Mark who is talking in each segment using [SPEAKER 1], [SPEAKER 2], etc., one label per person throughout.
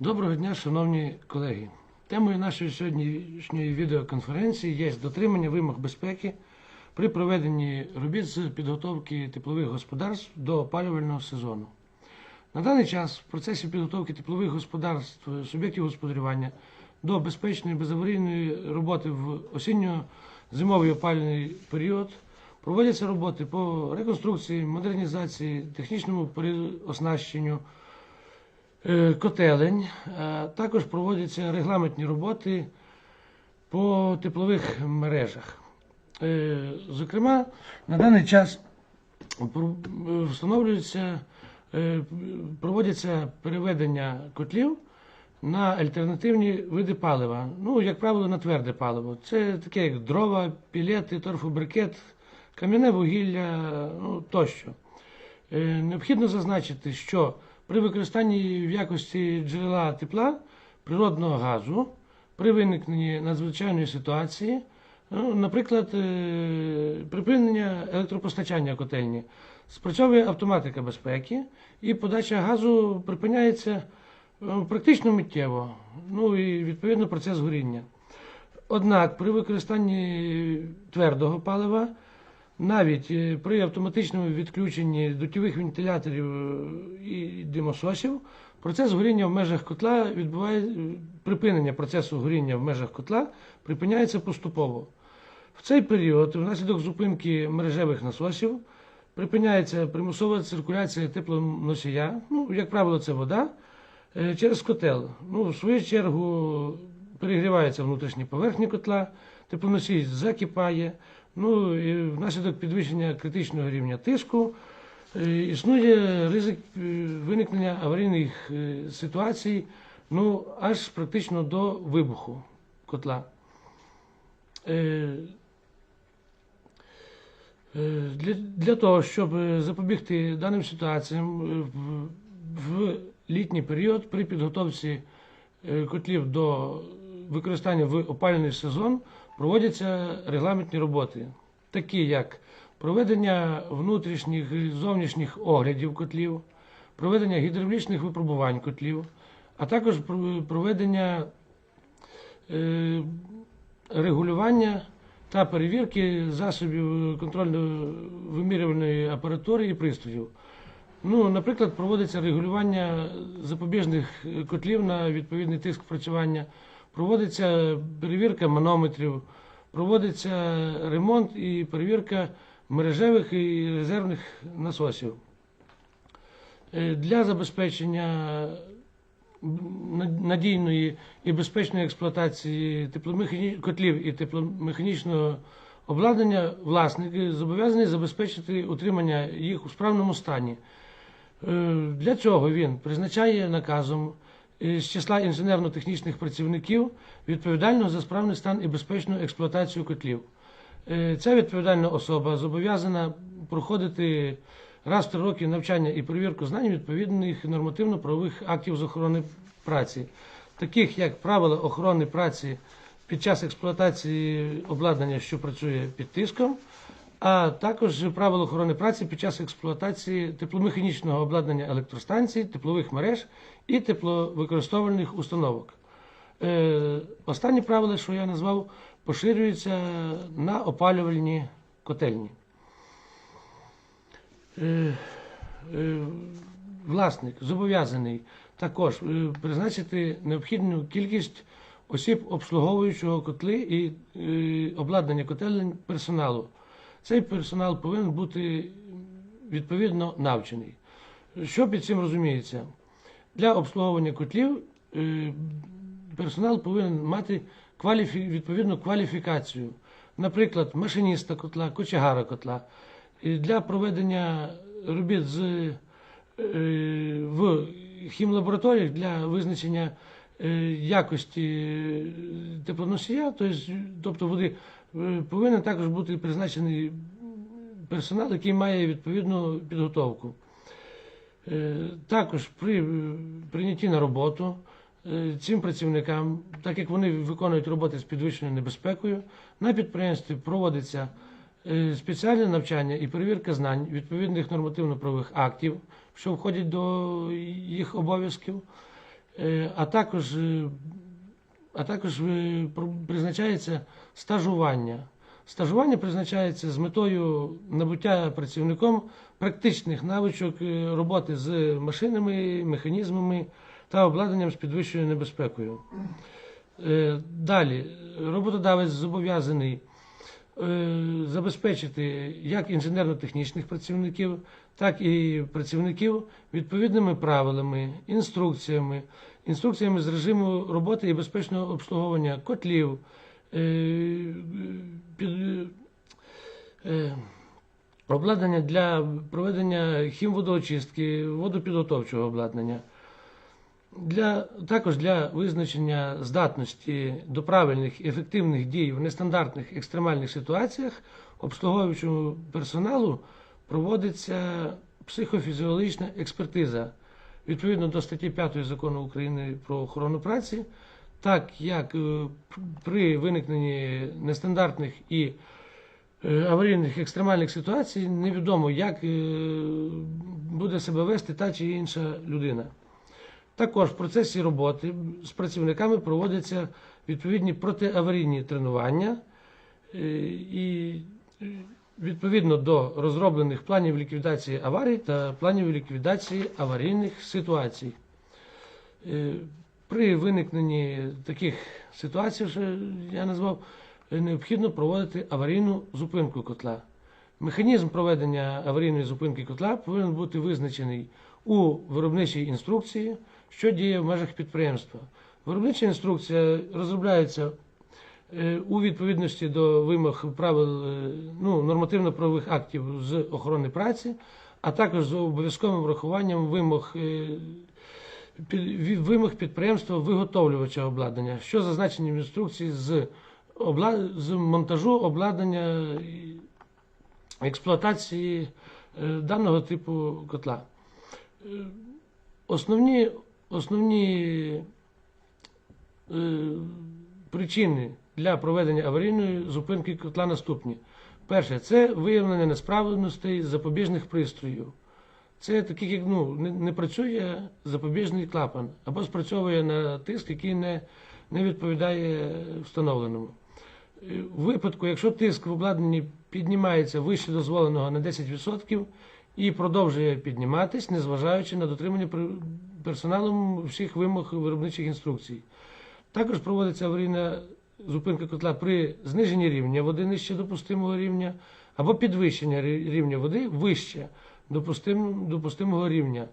[SPEAKER 1] Доброго дня, шановні колеги. Темою нашої сьогоднішньої відеоконференції є дотримання вимог безпеки при проведенні робіт з підготовки теплових господарств до опалювального сезону. На даний час в процесі підготовки теплових господарств суб'єктів господарювання до безпечної безаварійної роботи в осінньо-зимовий опалювальний період проводяться роботи по реконструкції, модернізації, технічному переоснащенню, е, котелень. Е, Також проводяться регламентні роботи по теплових мережах. Е, Зокрема, на даний час е, е, проводяться переведення котлів на альтернативні види палива. Ну, як правило, на тверде паливо. Це таке як дрова, пілети, торфобрикет, кам'яне вугілля ну, тощо. Е, Необхідно зазначити, що при використанні в якості джерела тепла природного газу при виникненні надзвичайної ситуації, ну, наприклад, е, припинення електропостачання котельні, спрацьовує автоматика безпеки і подача газу припиняється е, практично миттєво, ну і відповідно процес горіння. Однак при використанні твердого палива, навіть е, при автоматичному відключенні дутьових вентиляторів е, і димососів, процес горіння в межах котла відбуває е, припинення процесу горіння в межах котла припиняється поступово. В цей період, внаслідок зупинки мережевих насосів, припиняється примусова циркуляція теплоносія, ну, як правило, це вода, через котел. Ну, в свою чергу перегрівається внутрішні поверхні котла, теплоносій закипає. Ну, і внаслідок підвищення критичного рівня тиску е, існує ризик е, виникнення аварійних е, ситуацій, ну, аж практично до вибуху котла. Для, для того, щоб запобігти даним ситуаціям в, літній період при підготовці котлів до використання в опалювальний сезон проводяться регламентні роботи, такі як проведення внутрішніх і зовнішніх оглядів котлів, проведення гідравлічних випробувань котлів, а також проведення е, регулювання та перевірки засобів контрольно-вимірювальної апаратури і пристроїв. Ну, наприклад, проводиться регулювання запобіжних котлів на відповідний тиск працювання, проводиться перевірка манометрів, проводиться ремонт і перевірка мережевих і резервних насосів. Е, Для забезпечення надійної і безпечної експлуатації котлів і тепломеханічного обладнання власник зобов'язаний забезпечити утримання їх у справному стані. Е, Для цього він призначає наказом з числа інженерно-технічних працівників відповідального за справний стан і безпечну експлуатацію котлів. Е, Ця відповідальна особа зобов'язана проходити раз в три роки навчання і перевірку знань відповідних нормативно-правових актів з охорони праці, таких як правила охорони праці під час експлуатації обладнання, що працює під тиском, а також правила охорони праці під час експлуатації тепломеханічного обладнання електростанцій, теплових мереж і тепловикористовувальних установок. Е, Останні правила, що я назвав, поширюються на опалювальні котельні. Е, е, Власник зобов'язаний також призначити необхідну кількість осіб, обслуговуючого котли і обладнання котелень персоналу. Цей персонал повинен бути відповідно навчений. Що під цим розуміється? Для обслуговування котлів е, персонал повинен мати відповідну кваліфікацію, наприклад, машиніста котла, кочегара котла. Для проведення робіт е, в хімлабораторіях для визначення е, якості теплоносія, тобто, води, повинен також бути призначений персонал, який має відповідну підготовку. Е, Також при е, прийнятті на роботу е, цим працівникам, так як вони виконують роботи з підвищеною небезпекою, на підприємстві проводиться е, спеціальне навчання і перевірка знань відповідних нормативно-правових актів, що входять до їх обов'язків. Е, а також, е, а також е, призначається стажування. Стажування призначається з метою набуття працівником практичних навичок е, роботи з машинами, механізмами та обладнанням з підвищеною небезпекою. Е, Далі, роботодавець зобов'язаний забезпечити як інженерно-технічних працівників, так і працівників відповідними правилами, інструкціями, інструкціями з режиму роботи і безпечного обслуговування котлів, е, е, обладнання для проведення хімводоочистки, водопідготовчого обладнання. Для, також для визначення здатності до правильних і ефективних дій в нестандартних екстремальних ситуаціях обслуговуючому персоналу проводиться психофізіологічна експертиза відповідно до статті 5 закону України про охорону праці, так як е, при виникненні нестандартних і е, аварійних екстремальних ситуацій невідомо, як е, буде себе вести та чи інша людина. Також в процесі роботи з працівниками проводяться відповідні протиаварійні тренування і відповідно до розроблених планів ліквідації аварій та планів ліквідації аварійних ситуацій. Е, При виникненні таких ситуацій, що я назвав, е, необхідно проводити аварійну зупинку котла. Механізм проведення аварійної зупинки котла повинен бути визначений у виробничій інструкції, що діє в межах підприємства. Виробнича інструкція розробляється у відповідності до вимог правил е, ну, нормативно-правових актів з охорони праці, а також з обов'язковим врахуванням вимог, е, вимог підприємства виготовлювача обладнання, що зазначені в інструкції з, обла... з монтажу обладнання експлуатації е, даного типу котла. Е, Основні, основні е, причини для проведення аварійної зупинки котла наступні. Перше, це виявлення несправностей запобіжних пристроїв. Це таких, як ну, не, не працює запобіжний клапан або спрацьовує на тиск, який не, не відповідає встановленому. Е, У випадку, якщо тиск в обладнанні піднімається вище дозволеного на 10% і продовжує підніматись, незважаючи на дотримання персоналом всіх вимог виробничих інструкцій. Також проводиться аварійна зупинка котла при зниженні рівня води нижче допустимого рівня або підвищення рівня води вище допустим, допустимого рівня.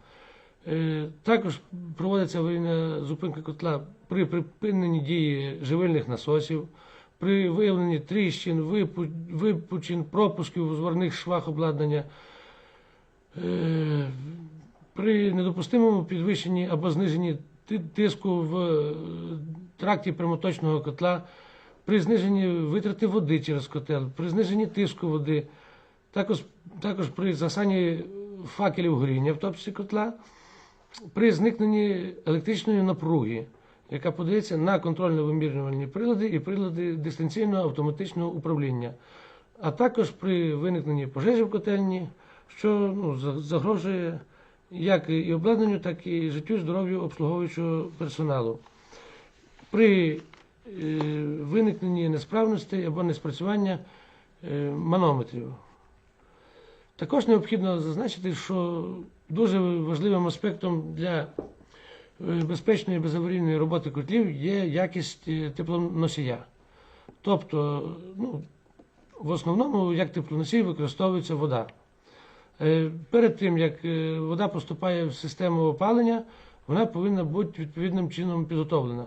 [SPEAKER 1] Е, Також проводиться аварійна зупинка котла при припиненні дії живильних насосів, при виявленні тріщин, випучин, пропусків у зварних швах обладнання, е, при недопустимому підвищенні або зниженні тиску в тракті прямоточного котла, при зниженні витрати води через котел, при зниженні тиску води, також, також при засанні факелів горіння в топці котла, при зникненні електричної напруги, яка подається на контрольно-вимірювальні прилади і прилади дистанційного автоматичного управління, а також при виникненні пожежі в котельні, що ну, загрожує як і обладнанню, так і життю і здоров'ю обслуговуючого персоналу. При е, виникненні несправностей або неспрацювання е, манометрів. Також необхідно зазначити, що дуже важливим аспектом для е, безпечної безаварійної роботи котлів є якість теплоносія. Тобто, ну, в основному як теплоносій використовується вода. Перед тим, як вода поступає в систему опалення, вона повинна бути відповідним чином підготовлена.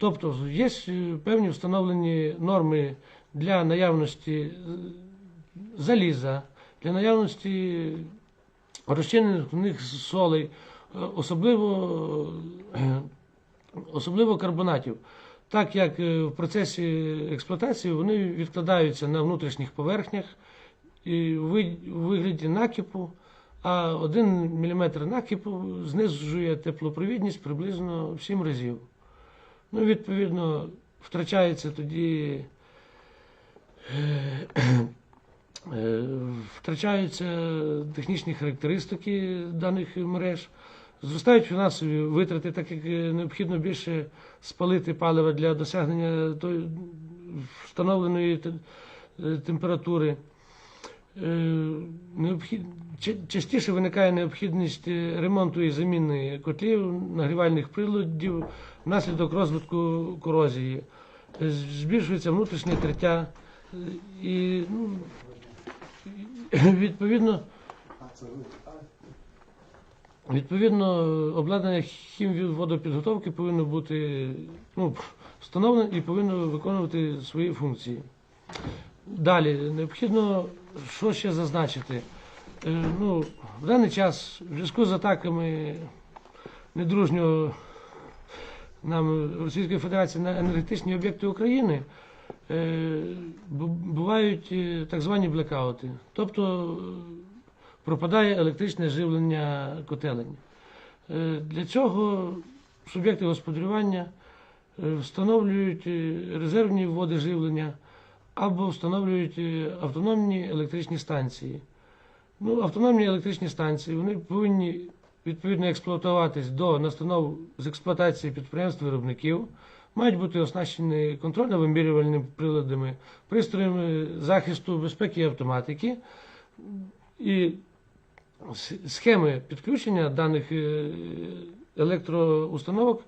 [SPEAKER 1] Тобто є е, певні встановлені норми для наявності е, заліза, для наявності розчинених солей, е, особливо, особливо карбонатів. Так як в процесі експлуатації вони відкладаються на внутрішніх поверхнях і у вигляді накипу, а 1 мм накипу знижує теплопровідність приблизно в 7 разів. Ну, відповідно, втрачається тоді. е, е, Втрачаються технічні характеристики даних мереж, Зростають фінансові витрати, так як е, необхідно більше спалити палива для досягнення встановленої температури. Частіше виникає необхідність ремонту і заміни котлів, нагрівальних приладів внаслідок розвитку корозії. Збільшується внутрішнє триття і ну, відповідно. Відповідно, обладнання хімводопідготовки повинно бути ну, встановлене і повинно виконувати свої функції. Далі, необхідно що ще зазначити. Е, ну, в даний час в зв'язку з атаками недружнього нам Російської Федерації на енергетичні об'єкти України е, бувають е, так звані блекаути. Тобто е, пропадає електричне живлення котелень. Для цього суб'єкти господарювання встановлюють резервні води живлення або встановлюють автономні електричні станції. Ну, автономні електричні станції вони повинні відповідно експлуатуватись до настанов з експлуатації підприємств виробників, мають бути оснащені контрольно-вимірювальними приладами, пристроями захисту безпеки і автоматики. І схеми підключення даних е, електроустановок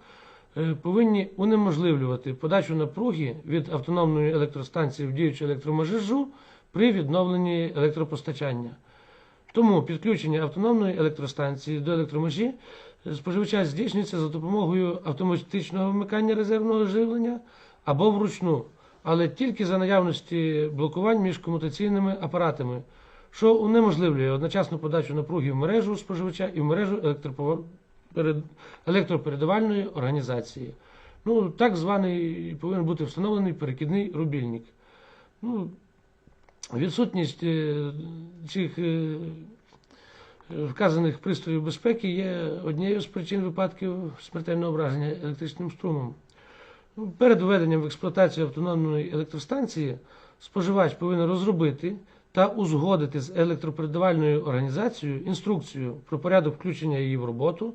[SPEAKER 1] е, повинні унеможливлювати подачу напруги від автономної електростанції в діючу електромережу при відновленні електропостачання. Тому підключення автономної електростанції до електромережі е, споживача здійснюється за допомогою автоматичного вмикання резервного живлення або вручну, але тільки за наявності блокувань між комутаційними апаратами, що унеможливлює одночасну подачу напруги в мережу споживача і в мережу електропередавальної організації. Ну, так званий повинен бути встановлений перекидний рубільник. Ну, відсутність е, цих е, вказаних пристроїв безпеки є однією з причин випадків смертельного ображення електричним струмом. Ну, Перед введенням в експлуатацію автономної електростанції споживач повинен розробити та узгодити з електропередавальною організацією інструкцію про порядок включення її в роботу.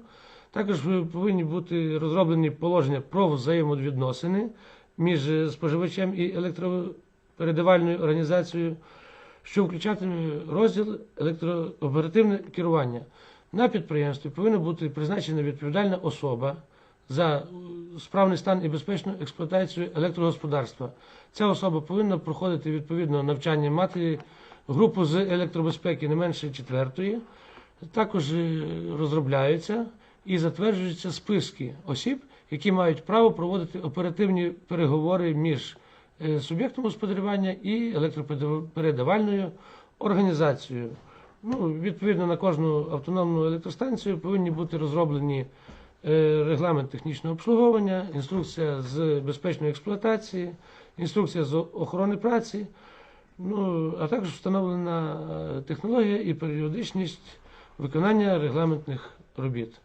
[SPEAKER 1] Також повинні бути розроблені положення про взаємовідносини між споживачем і електропередавальною організацією, що включатиме розділ електрооперативне керування. На підприємстві повинна бути призначена відповідальна особа за справний стан і безпечну експлуатацію електрогосподарства. Ця особа повинна проходити відповідно навчання, мати групу з електробезпеки не менше четвертої. Також е, розробляються і затверджуються списки осіб, які мають право проводити оперативні переговори між суб'єктом господарювання і електропередавальною організацією. Ну, відповідно на кожну автономну електростанцію повинні бути розроблені е, регламент технічного обслуговування, інструкція з безпечної експлуатації, інструкція з охорони праці, ну, а також встановлена е, технологія і періодичність виконання регламентних робіт.